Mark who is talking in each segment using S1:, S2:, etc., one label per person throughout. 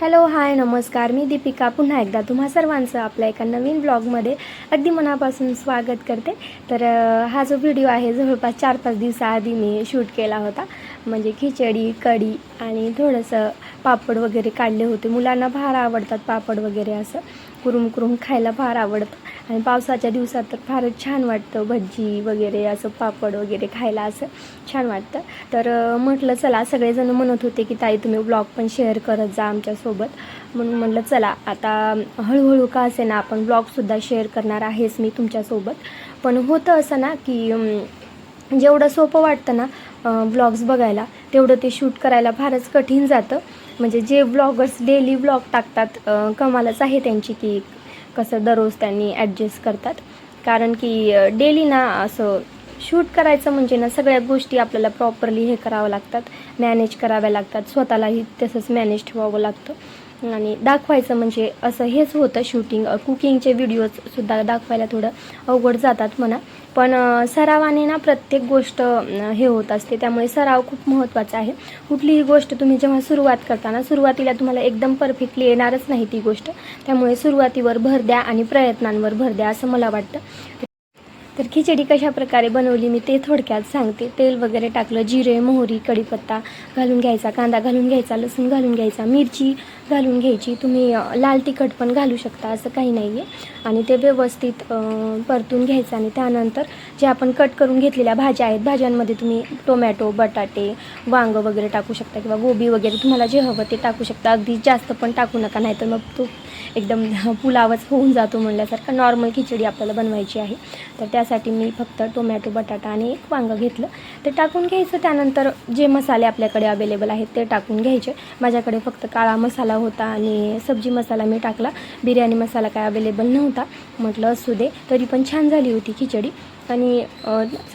S1: Hello hi नमस्कार. मी दीपिका. पुन्हा एकदा तुम्हा सर्वांचं आपल्या एका नवीन ब्लॉगमध्ये अगदी मनापासून स्वागत करते. तर हा जो व्हिडिओ आहे जवळपास चार पाच दिवसाआधी मी शूट केला होता. म्हणजे खिचडी कढी आणि थोडंसं पापड वगैरे काढले होते. मुलांना फार आवडतात पापड वगैरे असं. कुरुम कुरुम खायला फार आवडतं. आणि पावसाच्या दिवसात तर फारच छान वाटतं. भजी वगैरे असं पापड वगैरे खायला असं छान वाटतं. तर म्हटलं चला सगळेजण म्हणत होते की ताई तुम्ही ब्लॉग पण शेअर करत जा आमच्यासोबत. म्हणून म्हटलं चला आता हळूहळू का असे ना आपण ब्लॉगसुद्धा शेअर करणार आहेच मी तुमच्यासोबत. पण होतं असं ना की जेवढं सोपं वाटतं ना ब्लॉग्स बघायला तेवढं ते शूट करायला फारच कठीण जातं. म्हणजे जे ब्लॉगर्स डेली ब्लॉग टाकतात कमालच आहे त्यांची की कसं दररोज त्यांनी ॲडजस्ट करतात. कारण की डेली ना असं शूट करायचं म्हणजे ना सगळ्या गोष्टी आपल्याला प्रॉपरली हे करावं लागतात मॅनेज कराव्या लागतात स्वतःलाही तसंच मॅनेज ठेवावं लागतं. आणि दाखवायचं म्हणजे असं हेच होतं शूटिंग कुकिंगचे व्हिडिओजसुद्धा दाखवायला थोडं अवघड जातात म्हणा. पण सरावाने ना प्रत्येक गोष्ट हे होत असते. त्यामुळे सराव खूप महत्त्वाचा आहे. कुठलीही गोष्ट तुम्ही जेव्हा सुरुवात करताना सुरुवातीला तुम्हाला एकदम परफेक्टली येणारच नाही ती गोष्ट. त्यामुळे सुरुवातीवर भर द्या आणि प्रयत्नांवर भर द्या असं मला वाटतं. तर खिचडी कशा प्रकारे बनवली मी ते थोडक्यात सांगते. तेल वगैरे टाकलं जिरे मोहरी कढीपत्ता घालून घ्यायचा कांदा घालून घ्यायचा लसूण घालून घ्यायचा मिरची घालून घ्यायची. तुम्ही लाल तिखट पण घालू शकता असं काही नाही आहे आणि ते व्यवस्थित परतून घ्यायचं आणि त्यानंतर जे आपण कट करून घेतलेल्या भाज्या आहेत भाज्यांमध्ये तुम्ही टोमॅटो बटाटे वांगं वगैरे टाकू शकता किंवा गोबी वगैरे तुम्हाला जे हवं ते टाकू शकता. अगदी जास्त पण टाकू नका नाहीतर मग तो एकदम पुलावच होऊन जातो म्हणल्यासारखा नॉर्मल खिचडी आपल्याला बनवायची आहे. तर त्या त्यासाठी मी फक्त टोमॅटो बटाटा आणि एक वांगं घेतलं. ते टाकून घ्यायचं. त्यानंतर जे मसाले आपल्याकडे अवेलेबल आहेत ते टाकून घ्यायचे. माझ्याकडे फक्त काळा मसाला होता आणि सब्जी मसाला मी टाकला. बिर्याणी मसाला काय अवेलेबल नव्हता. म्हटलं असू दे. तरी पण छान झाली होती खिचडी. आणि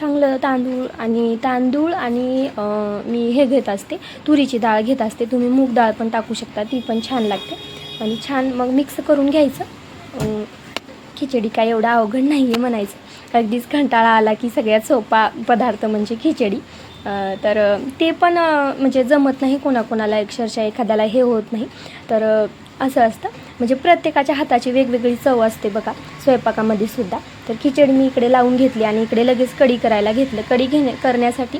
S1: चांगलं तांदूळ आणि तांदूळ आणि मी हे घेत असते. तुरीची डाळ घेत असते. तुम्ही मूग डाळ पण टाकू शकता. ती पण छान लागते. आणि छान मग मिक्स करून घ्यायचं. खिचडी काय एवढा अवघड नाही आहे म्हणायचं. अगदीच कंटाळा आला की सगळ्यात सोपा पदार्थ म्हणजे खिचडी. तर ते पण म्हणजे जमत नाही कोणाकोणाला अक्षरशः एखाद्याला हे होत नाही. तर असं असतं. म्हणजे प्रत्येकाच्या हाताची वेगवेगळी चव असते बघा स्वयंपाकामध्ये सुद्धा. तर खिचडी मी इकडे लावून घेतली आणि इकडे लगेच कढी करायला घेतलं. कढी घेणे करण्यासाठी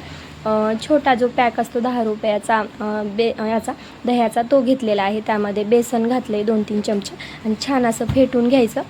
S1: छोटा जो पॅक असतो दहा रुपयाचा बे याचा दह्याचा तो घेतलेला आहे. त्यामध्ये बेसन घातलं आहे दोन तीन चमचे. आणि छान असं फेटून घ्यायचं.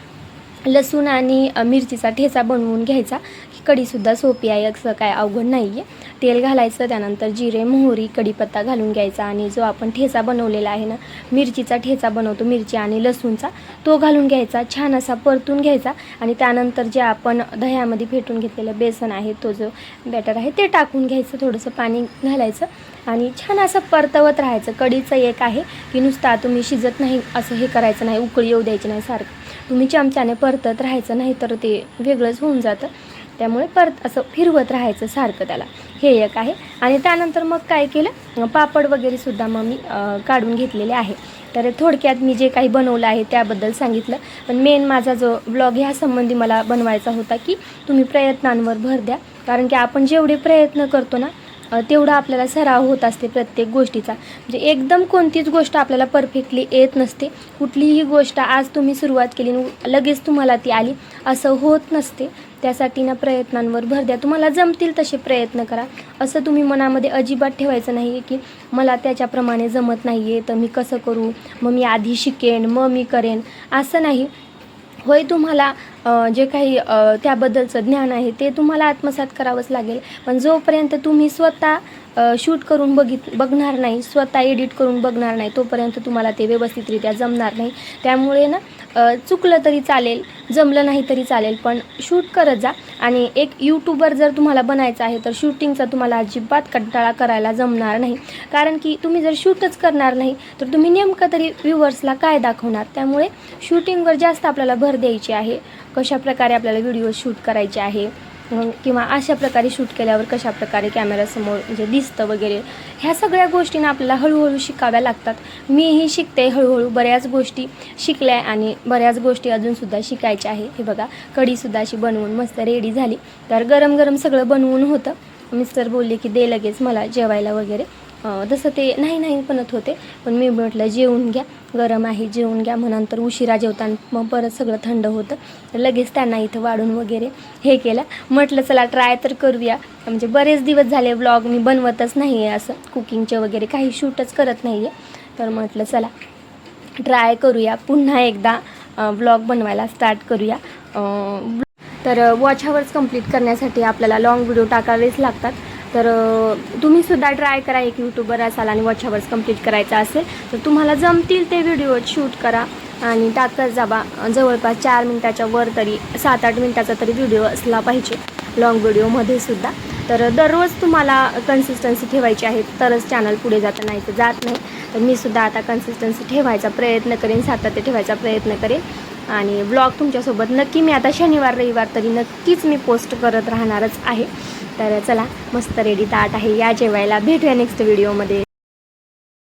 S1: लसूण आणि मिरचीचा ठेचा बनवून घ्यायचा. ही कढीसुद्धा सोपी आहे असं काय अवघड नाही आहे तेल घालायचं त्यानंतर जिरे मोहरी कढीपत्ता घालून घ्यायचा आणि जो आपण ठेचा बनवलेला आहे ना मिरचीचा ठेचा बनवतो मिरची आणि लसूणचा तो घालून घ्यायचा छान असा परतून घ्यायचा आणि त्यानंतर जे आपण दह्यामध्ये फेटून घेतलेलं बेसन आहे तो जो बॅटर आहे ते टाकून घ्यायचं थोडंसं पाणी घालायचं आणि छान असं परतवत राहायचं. कढीचं एक आहे की नुसता तुम्ही शिजत नाही असं हे करायचं नाही उकळी येऊ द्यायची नाही सारखं. तुम्ही चमच्याने परतत राहायचं नाही तर ते वेगळंच होऊन जातं. त्यामुळे परत असं फिरवत राहायचं सारखं त्याला. हे एक आहे. आणि त्यानंतर मग काय केलं? पापड वगैरे सुद्धा मग मी काढून घेतलेले आहे. तर थोडक्यात मी जे काही बनवलं आहे त्याबद्दल सांगितलं. पण मेन माझा जो ब्लॉग ह्या संबंधी मला बनवायचा होता की तुम्ही प्रयत्नांवर भर द्या. कारण की आपण जेवढे प्रयत्न करतो ना तेवढा आपल्याला सराव होत असते प्रत्येक गोष्टीचा. म्हणजे एकदम कोणतीच गोष्ट आपल्याला परफेक्टली येत नसते. कुठलीही गोष्ट आज तुम्ही सुरुवात केली आणि लगेच तुम्हाला ती आली असं होत नसते. त्यासाठी ना प्रयत्नांवर भर द्या. तुम्हाला जमतील तसे प्रयत्न करा. असं तुम्ही मनामध्ये अजिबात ठेवायचं नाही आहे की मला त्याच्याप्रमाणे जमत नाही आहे तर मी कसं करू? मग मी आधी शिकेन मग मी करेन. असं नाही. होय तुम्हाला जे काही त्याबद्दलचं ज्ञान आहे ते तुम्हाला आत्मसात करावंच लागेल. पण जोपर्यंत तुम्ही स्वतः शूट करून बघित बघणार नाही स्वतः एडिट करून बघणार नाही तोपर्यंत तुम्हाला ते व्यवस्थितरित्या जमणार नाही. त्यामुळे ना चुकलं तरी चालेल. जमलं नाही तरी चालेल पण शूट करत जा. आणि एक यूट्यूबर जर तुम्हाला बनायचं आहे तर शूटिंगचा तुम्हाला अजिबात कंटाळा करायला जमणार नाही. कारण की तुम्ही जर शूटच करणार नाही तर तुम्ही नेमकं तरी व्ह्युअर्सला काय दाखवणार? त्यामुळे शूटिंगवर जास्त आपल्याला भर द्यायची आहे. कशा प्रकारे आपल्याला व्हिडिओ शूट करायचे आहे? मग किंवा अशा प्रकारे शूट केल्यावर कशा प्रकारे कॅमेरासमोर म्हणजे दिसतं वगैरे ह्या सगळ्या गोष्टींना आपल्याला हळूहळू शिकाव्या लागतात. मीही शिकते हळूहळू बऱ्याच गोष्टी शिकल्या आणि बऱ्याच गोष्टी अजूनसुद्धा शिकायच्या आहे. हे बघा कढीसुद्धा अशी बनवून मस्त रेडी झाली. तर गरम गरम सगळं बनवून होतं. मिस्टर बोलले की दे लगेच मला जेवायला वगैरे. तसं ते नाही नाही म्हणत होते पण मी म्हटलं जेवून घ्या गरम आहे जेवून घ्या. मग नंतर उशिरा जेवताना मग परत सगळं थंड होतं. लगेच त्यांना इथं वाढून वगैरे हे केलं. म्हटलं चला ट्राय तर करूया. म्हणजे बरेच दिवस झाले ब्लॉग मी बनवतच नाही आहे असं. कुकिंगचे वगैरे काही शूटच करत नाही आहे तर म्हटलं चला ट्राय करूया. पुन्हा एकदा ब्लॉग बनवायला स्टार्ट करूया. तर वॉच हवर्स कंप्लीट करण्यासाठी आपल्याला लाँग व्हिडिओ टाकावेच लागतात. तर तुम्ही सुद्धा ट्राय करा एक यूट्यूबर असाल आणि वॉचावर्स कंप्लीट करायचा असेल तर तुम्हाला जमतील ते व्हिडिओ शूट करा आणि टाकत जाबा जवळपास चार मिनटाच्या वर तरी सात आठ मिनटाचा तरी व्हिडिओ असला पाहिजे लॉंग व्हिडिओमध्ये सुद्धा. तर दररोज तुम्हाला कन्सिस्टन्सी ठेवायची आहे तरच चॅनल पुढे जातं नाही तर जात नाही. तर मी सुद्धा आता कन्सिस्टन्सी ठेवायचा प्रयत्न करेन सातत्य ठेवायचा प्रयत्न करेन. आणि ब्लॉग तुमच्यासोबत नक्की मी आता शनिवार रविवार तरी नक्कीच मी पोस्ट करत राहणारच आहे. तर चला मस्त रेडी ताट आहे. या जेवायला भेटूया नेक्स्ट व्हिडिओमध्ये